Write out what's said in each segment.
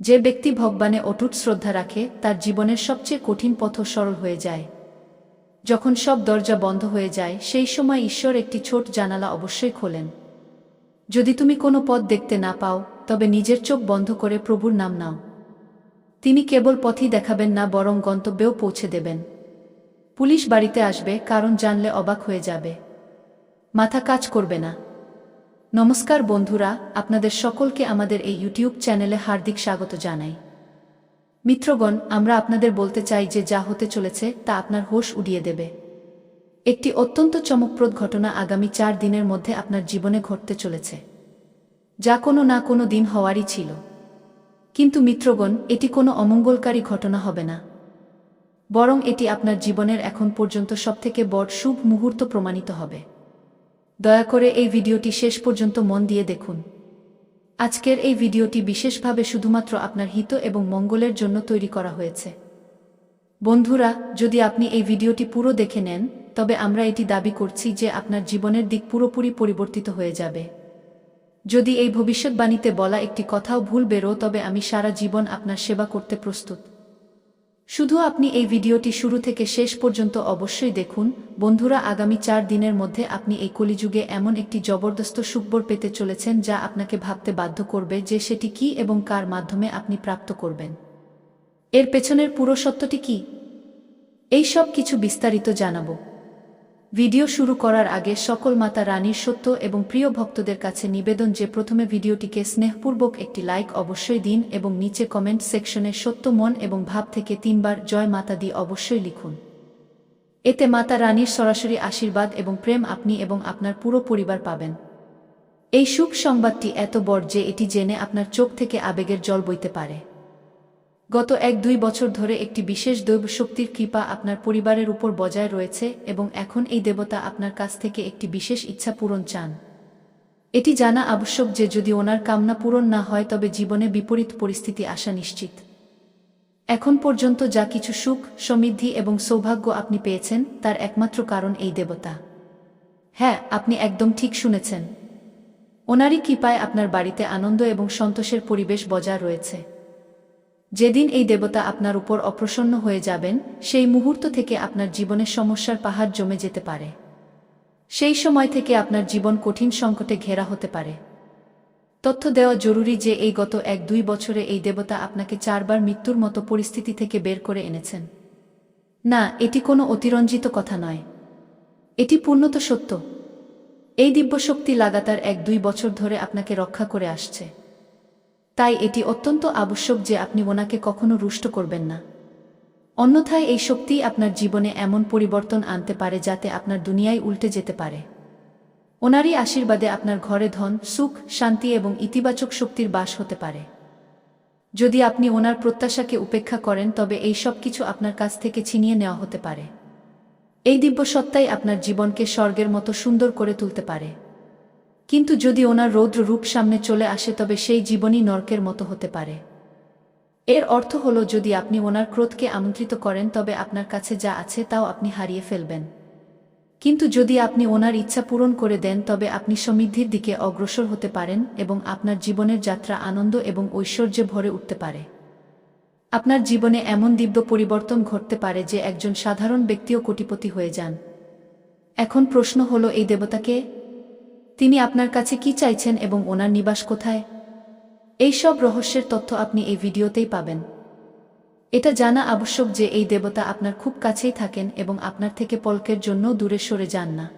যে ব্যক্তি ভগবানে অটুট শ্রদ্ধা রাখে, তার জীবনের সবচেয়ে কঠিন পথ সরল হয়ে যায়। যখন সব দরজা বন্ধ হয়ে যায়, সেই সময় ঈশ্বর একটি ছোট জানালা অবশ্যই খোলেন। যদি তুমি কোনো পথ দেখতে না পাও, তবে নিজের চোখ বন্ধ করে প্রভুর নাম নাও। তিনি কেবল পথই দেখাবেন না, বরং গন্তব্যেও পৌঁছে দেবেন। পুলিশ বাড়িতে আসবে, কারণ জানলে অবাক হয়ে যাবে। মাথা কাজ করবে না। নমস্কার বন্ধুরা, আপনাদের সকলকে আমাদের এই ইউটিউব চ্যানেলে হার্দিক স্বাগত জানাই। মিত্রগণ, আমরা আপনাদের বলতে চাই যে যা হতে চলেছে তা আপনার হোশ উড়িয়ে দেবে। একটি অত্যন্ত চমকপ্রদ ঘটনা আগামী চার দিনের মধ্যে আপনার জীবনে ঘটতে চলেছে। যা কোনো না কোনো দিন হওয়ারই ছিল। কিন্তু মিত্রগণ, এটি কোনো অমঙ্গলকারী ঘটনা হবে না। বরং এটি আপনার জীবনের এখন পর্যন্ত সবথেকে বড় শুভ মুহূর্ত প্রমাণিত হবে। দয়া করে এই ভিডিওটি শেষ পর্যন্ত মন দিয়ে দেখুন। আজকের এই ভিডিওটি বিশেষভাবে শুধুমাত্র আপনার হিত এবং মঙ্গলের জন্য তৈরি করা হয়েছে। বন্ধুরা, যদি আপনি এই ভিডিওটি পুরো দেখে নেন, তবে আমরা এটি দাবি করছি যে আপনার জীবনের দিক পুরোপুরি পরিবর্তিত হয়ে যাবে। যদি এই ভবিষ্যৎবাণীতে বলা একটি কথাও ভুল বেরো তবে আমি সারা জীবন আপনার সেবা করতে প্রস্তুত। শুধু আপনি এই ভিডিওটি শুরু থেকে শেষ পর্যন্ত অবশ্যই দেখুন। বন্ধুরা, আগামী চার দিনের মধ্যে আপনি এই কলিযুগে এমন একটি জবরদস্ত সুখবর পেতে চলেছেন যা আপনাকে ভাবতে বাধ্য করবে যে সেটি কি এবং কার মাধ্যমে আপনি প্রাপ্ত করবেন। এর পেছনের পুরো সত্যটি কি? এই সব কিছু বিস্তারিত জানাব। ভিডিও শুরু করার আগে সকল মাতা রানীর সত্য এবং প্রিয় ভক্তদের কাছে নিবেদন যে প্রথমে ভিডিওটিকে স্নেহপূর্বক একটি লাইক অবশ্যই দিন এবং নিচে কমেন্ট সেকশনে সত্য, মন এবং ভাব থেকে তিনবার জয় মাতা দিয়ে অবশ্যই লিখুন। এতে মাতা রানীর সরাসরি আশীর্বাদ এবং প্রেম আপনি এবং আপনার পুরো পরিবার পাবেন। এই সুখ সংবাদটি এত বড় যে এটি জেনে আপনার চোখ থেকে আবেগের জল বইতে পারে। গত এক দুই বছর ধরে একটি বিশেষ দৈব শক্তির কৃপা আপনার পরিবারের উপর বজায় রয়েছে এবং এখন এই দেবতা আপনার কাছ থেকে একটি বিশেষ ইচ্ছা পূরণ চান। এটি জানা আবশ্যক যে যদি ওনার কামনা পূরণ না হয় তবে জীবনে বিপরীত পরিস্থিতি আসা নিশ্চিত। এখন পর্যন্ত যা কিছু সুখ, সমৃদ্ধি এবং সৌভাগ্য আপনি পেয়েছেন তার একমাত্র কারণ এই দেবতা। হ্যাঁ আপনি একদম ঠিক শুনেছেন। ওনারই কৃপায় আপনার বাড়িতে আনন্দ এবং সন্তোষের পরিবেশ বজায় রয়েছে। যেদিন এই দেবতা আপনার উপর অপ্রসন্ন হয়ে যাবেন, সেই মুহূর্ত থেকে আপনার জীবনের সমস্যার পাহাড় জমে যেতে পারে। সেই সময় থেকে আপনার জীবন কঠিন সংকটে ঘেরা হতে পারে। তথ্য দেওয়া জরুরি যে এই গত এক দুই বছরে এই দেবতা আপনাকে চারবার মৃত্যুর মতো পরিস্থিতি থেকে বের করে এনেছেন। না, এটি কোনো অতিরঞ্জিত কথা নয়। এটি পূর্ণত সত্য। এই দিব্যশক্তি লাগাতার এক দুই বছর ধরে আপনাকে রক্ষা করে আসছে। তাই এটি অত্যন্ত আবশ্যক যে আপনি ওনাকে কখনো রুষ্ট করবেন না। অন্যথায় এই শক্তি আপনার জীবনে এমন পরিবর্তন আনতে পারে যাতে আপনার দুনিয়ায় উল্টে যেতে পারে। ওনারই আশীর্বাদে আপনার ঘরে ধন, সুখ, শান্তি এবং ইতিবাচক শক্তির বাস হতে পারে। যদি আপনি ওনার প্রত্যাশাকে উপেক্ষা করেন, তবে এই সব কিছু আপনার কাছ থেকে ছিনিয়ে নেওয়া হতে পারে। এই দিব্য সত্তাই আপনার জীবনকে স্বর্গের মতো সুন্দর করে তুলতে পারে। কিন্তু যদি ওনার রৌদ্র রূপ সামনে চলে আসে, তবে সেই জীবনই নরকের মতো হতে পারে। এর অর্থ হল, যদি আপনি ওনার ক্রোধকে আমন্ত্রিত করেন, তবে আপনার কাছে যা আছে তাও আপনি হারিয়ে ফেলবেন। কিন্তু যদি আপনি ওনার ইচ্ছা পূরণ করে দেন, তবে আপনি সমৃদ্ধির দিকে অগ্রসর হতে পারেন এবং আপনার জীবনের যাত্রা আনন্দ এবং ঐশ্বর্যে ভরে উঠতে পারে। আপনার জীবনে এমন দিব্য পরিবর্তন ঘটতে পারে যে একজন সাধারণ ব্যক্তিও কোটিপতি হয়ে যান। এখন প্রশ্ন হল, এই দেবতাকে তিনি আপনার কাছে কি চাইছেন এবং ওনার নিবাস কোথায়? এই সব রহস্যের তথ্য আপনি এই ভিডিওতেই পাবেন। এটা জানা আবশ্যক যে এই দেবতা আপনার খুব কাছেই থাকেন এবং আপনার থেকে পলকের জন্য দূরে সরে যান না।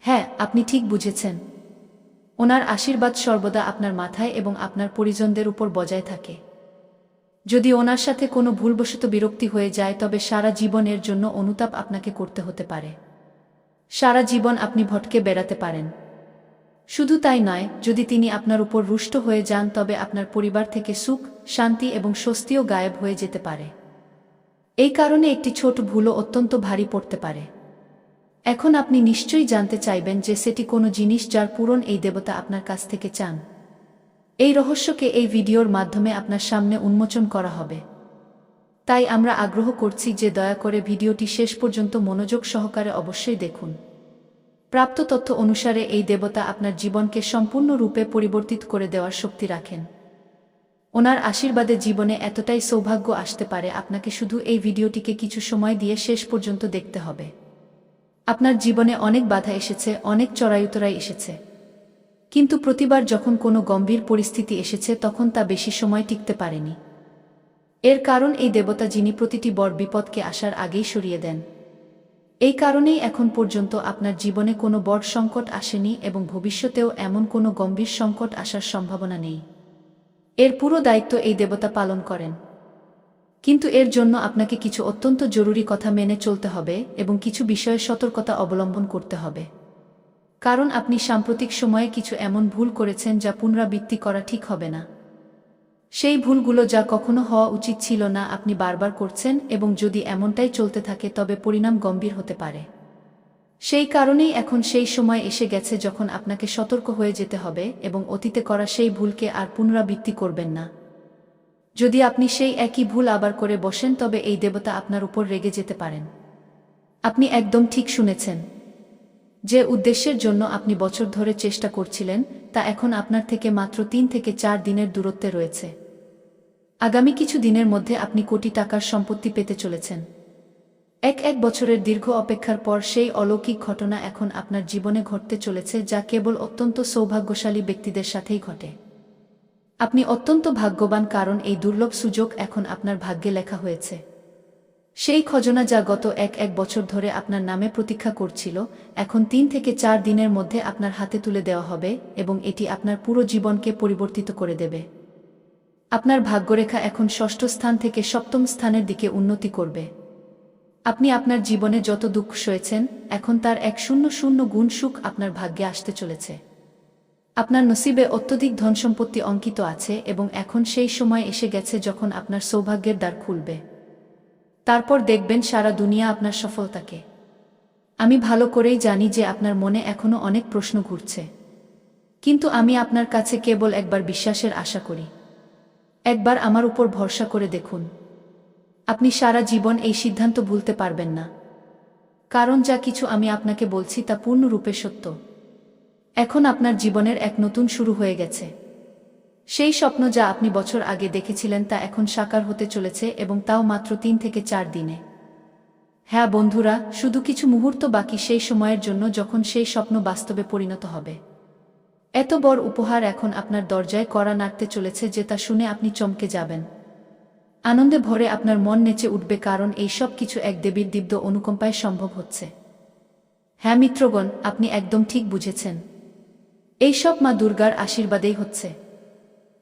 হ্যাঁ আপনি ঠিক বুঝেছেন। ওনার আশীর্বাদ সর্বদা আপনার মাথায় এবং আপনার পরিজনদের উপর বজায় থাকে। যদি ওনার সাথে কোনো ভুলবশত বিরক্তি হয়ে যায়, তবে সারা জীবনের জন্য অনুতাপ আপনাকে করতে হতে পারে। সারা জীবন আপনি ভটকে বেড়াতে পারেন। শুধু তাই নয়, যদি তিনি আপনার উপর রুষ্ট হয়ে যান, তবে আপনার পরিবার থেকে সুখ, শান্তি এবং স্বস্তিও গায়েব হয়ে যেতে পারে। এই কারণে একটি ছোট ভুলও অত্যন্ত ভারী পড়তে পারে। এখন আপনি নিশ্চয়ই জানতে চাইবেন যে সেটি কোনো জিনিস যার পূরণ এই দেবতা আপনার কাছ থেকে চান। এই রহস্যকে এই ভিডিওর মাধ্যমে আপনার সামনে উন্মোচন করা হবে। তাই আমরা আগ্রহ করছি যে দয়া করে ভিডিওটি শেষ পর্যন্ত মনোযোগ সহকারে অবশ্যই দেখুন। প্রাপ্ত তথ্য অনুসারে এই দেবতা আপনার জীবনকে সম্পূর্ণরূপে পরিবর্তিত করে দেওয়ার শক্তি রাখেন। ওনার আশীর্বাদে জীবনে এতটাই সৌভাগ্য আসতে পারে, আপনাকে শুধু এই ভিডিওটিকে কিছু সময় দিয়ে শেষ পর্যন্ত দেখতে হবে। আপনার জীবনে অনেক বাধা এসেছে, অনেক চড়াইউতরাই এসেছে। কিন্তু প্রতিবার যখন কোনো গম্ভীর পরিস্থিতি এসেছে, তখন তা বেশি সময় টিকতে পারেনি। এর কারণ এই দেবতা যিনি প্রতিটি বড় বিপদকে আসার আগেই সরিয়ে দেন। এই কারণেই এখন পর্যন্ত আপনার জীবনে কোনো বড় সংকট আসেনি এবং ভবিষ্যতেও এমন কোনো গম্ভীর সংকট আসার সম্ভাবনা নেই। এর পুরো দায়িত্ব এই দেবতা পালন করেন। কিন্তু এর জন্য আপনাকে কিছু অত্যন্ত জরুরি কথা মেনে চলতে হবে এবং কিছু বিষয়ে সতর্কতা অবলম্বন করতে হবে। কারণ আপনি সাম্প্রতিক সময়ে কিছু এমন ভুল করেছেন যা পুনরাবৃত্তি করা ঠিক হবে না। সেই ভুলগুলো যা কখনো হওয়া উচিত ছিল না আপনি বারবার করছেন এবং যদি এমনটাই চলতে থাকে তবে পরিণাম গম্ভীর হতে পারে। সেই কারণেই এখন সেই সময় এসে গেছে যখন আপনাকে সতর্ক হয়ে যেতে হবে এবং অতীতে করা সেই ভুলকে আর পুনরাবৃত্তি করবেন না। যদি আপনি সেই একই ভুল আবার করে বসেন তবে এই দেবতা আপনার উপর রেগে যেতে পারেন। আপনি একদম ঠিক শুনেছেন। যে উদ্দেশ্যের জন্য আপনি বছর ধরে চেষ্টা করছিলেন, তা এখন আপনার থেকে মাত্র তিন থেকে চার দিনের দূরত্বে রয়েছে। আগামী কিছু দিনের মধ্যে আপনি কোটি টাকার সম্পত্তি পেতে চলেছেন। এক এক বছরের দীর্ঘ অপেক্ষার পর সেই অলৌকিক ঘটনা এখন আপনার জীবনে ঘটতে চলেছে যা কেবল অত্যন্ত সৌভাগ্যশালী ব্যক্তিদের সাথেই ঘটে। আপনি অত্যন্ত ভাগ্যবান কারণ এই দুর্লভ সুযোগ এখন আপনার ভাগ্যে লেখা হয়েছে। সেই খজনা যা গত এক এক বছর ধরে আপনার নামে প্রতীক্ষা করছিল, এখন তিন থেকে চার দিনের মধ্যে আপনার হাতে তুলে দেওয়া হবে এবং এটি আপনার পুরো জীবনকে পরিবর্তিত করে দেবে। আপনার ভাগ্যরেখা এখন ষষ্ঠ স্থান থেকে সপ্তম স্থানের দিকে উন্নতি করবে। আপনি আপনার জীবনে যত দুঃখ সয়েছেন, এখন তার এক শূন্য শূন্য গুণ সুখ আপনার ভাগ্যে আসতে চলেছে। আপনার নসিবে অত্যধিক ধনসম্পত্তি অঙ্কিত আছে এবং এখন সেই সময় এসে গেছে যখন আপনার সৌভাগ্যের দ্বার খুলবে। তারপর দেখবেন সারা দুনিয়া আপনার সফলতাকে। আমি ভালো করেই জানি যে আপনার মনে এখনও অনেক প্রশ্ন ঘুরছে। কিন্তু আমি আপনার কাছে কেবল একবার বিশ্বাসের আশা করি। একবার আমার উপর ভরসা করে দেখুন। আপনি সারা জীবন এই সিদ্ধান্ত ভুলতে পারবেন না। কারণ যা কিছু আমি আপনাকে বলছি তা পূর্ণরূপে সত্য। এখন আপনার জীবনের এক নতুন শুরু হয়ে গেছে। সেই স্বপ্ন যা আপনি বছর আগে দেখেছিলেন তা এখন সাকার হতে চলেছে এবং তাও মাত্র তিন থেকে চার দিনে। হ্যাঁ বন্ধুরা, শুধু কিছু মুহূর্ত বাকি সেই সময়ের জন্য যখন সেই স্বপ্ন বাস্তবে পরিণত হবে। এত বড় উপহার এখন আপনার দরজায় কড়া নাড়তে চলেছে যে তা শুনে আপনি চমকে যাবেন। আনন্দে ভরে আপনার মন নেচে উঠবে কারণ এই সব কিছু এক দেবীর দিব্য অনুকম্পায় সম্ভব হচ্ছে। হ্যাঁ মিত্রগণ, আপনি একদম ঠিক বুঝেছেন। এই সব মা দুর্গার আশীর্বাদেই হচ্ছে।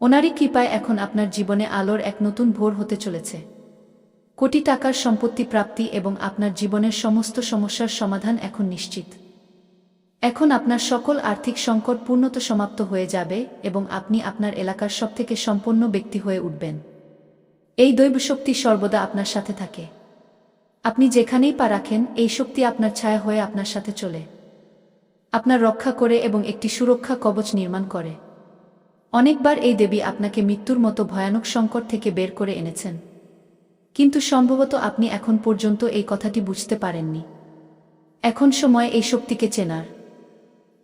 ওনারই কৃপায় এখন আপনার জীবনে আলোর এক নতুন ভোর হতে চলেছে। কোটি টাকার সম্পত্তি প্রাপ্তি এবং আপনার জীবনের সমস্ত সমস্যার সমাধান এখন নিশ্চিত। এখন আপনার সকল আর্থিক সংকট পূর্ণত সমাপ্ত হয়ে যাবে এবং আপনি আপনার এলাকার সবথেকে সম্পন্ন ব্যক্তি হয়ে উঠবেন। এই দৈব শক্তি সর্বদা আপনার সাথে থাকে। আপনি যেখানেই পা রাখেন, এই শক্তি আপনার ছায়া হয়ে আপনার সাথে চলে। আপনার রক্ষা করে এবং একটি সুরক্ষা কবচ নির্মাণ করে। অনেকবার এই দেবী আপনাকে মৃত্যুর মতো ভয়ানক সংকট থেকে বের করে এনেছেন। কিন্তু সম্ভবত আপনি এখন পর্যন্ত এই কথাটি বুঝতে পারেননি। এখন সময় এই শক্তিকে চেনার।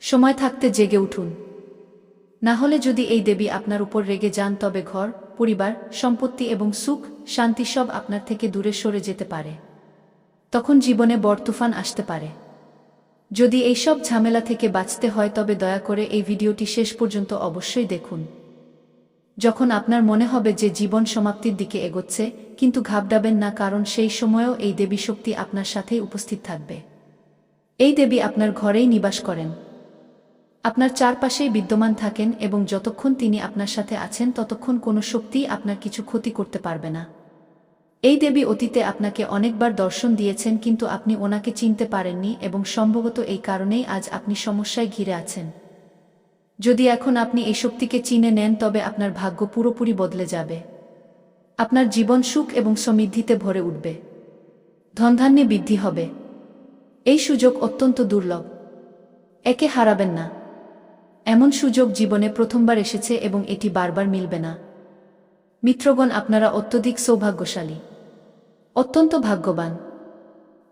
সময় থাকতে জেগে উঠুন। না হলে যদি এই দেবী আপনার উপর রেগে যান, তবে ঘর, পরিবার, সম্পত্তি এবং সুখ, শান্তি সব আপনার থেকে দূরে সরে যেতে পারে। তখন জীবনে বড় তুফান আসতে পারে। যদি এই সব ঝামেলা থেকে বাঁচতে হয়, তবে দয়া করে এই ভিডিওটি শেষ পর্যন্ত অবশ্যই দেখুন। যখন আপনার মনে হবে যে জীবন সমাপ্তির দিকে এগোচ্ছে, কিন্তু ঘাবড়াবেন না, কারণ সেই সময়েও এই দেবী শক্তি আপনার সাথেই উপস্থিত থাকবে। এই দেবী আপনার ঘরেই নিবাস করেন। আপনার চারপাশেই বিদ্যমান থাকেন এবং যতক্ষণ তিনি আপনার সাথে আছেন, ততক্ষণ কোনো শক্তিই আপনার কিছু ক্ষতি করতে পারবে না। এই দেবী অতীতে আপনাকে অনেকবার দর্শন দিয়েছেন, কিন্তু আপনি ওনাকে চিনতে পারেননি এবং সম্ভবত এই কারণেই আজ আপনি সমস্যায় ঘিরে আছেন। যদি এখন আপনি এই শক্তিকে চিনে নেন, তবে আপনার ভাগ্য পুরোপুরি বদলে যাবে। আপনার জীবন সুখ এবং সমৃদ্ধিতে ভরে উঠবে। ধনধান্যে বৃদ্ধি হবে। এই সুযোগ অত্যন্ত দুর্লভ। একে হারাবেন না। এমন সুযোগ জীবনে প্রথমবার এসেছে এবং এটি বারবার মিলবে না। মিত্রগণ, আপনারা অত্যধিক সৌভাগ্যশালী। অত্যন্ত ভাগ্যবান।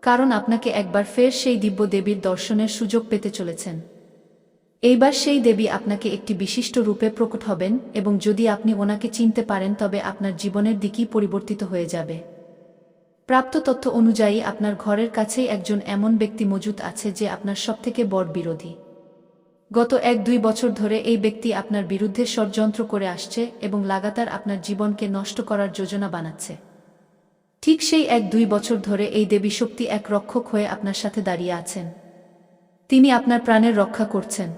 কারণ আপনাকে একবার ফের সেই দিব্য দেবীর দর্শনের সুযোগ পেতে চলেছেন। এইবার সেই দেবী আপনাকে একটি বিশিষ্ট রূপে প্রকট হবেন এবং যদি আপনি ওনাকে চিনতে পারেন, তবে আপনার জীবনের দিকই পরিবর্তিত হয়ে যাবে। প্রাপ্ত তথ্য অনুযায়ী, আপনার ঘরের কাছেই একজন এমন ব্যক্তি মজুত আছে যে আপনার সবথেকে বড় বিরোধী। গত এক দুই বছর ধরে এই ব্যক্তি আপনার বিরুদ্ধে ষড়যন্ত্র করে আসছে এবং লাগাতার আপনার জীবনকে নষ্ট করার যোজনা বানাচ্ছে। ঠিক সেই এক দুই বছর ধরে এই দেবী শক্তি এক রক্ষক হয়ে আপনার সাথে দাঁড়িয়ে আছেন। তিনি আপনার প্রাণের রক্ষা করছেন।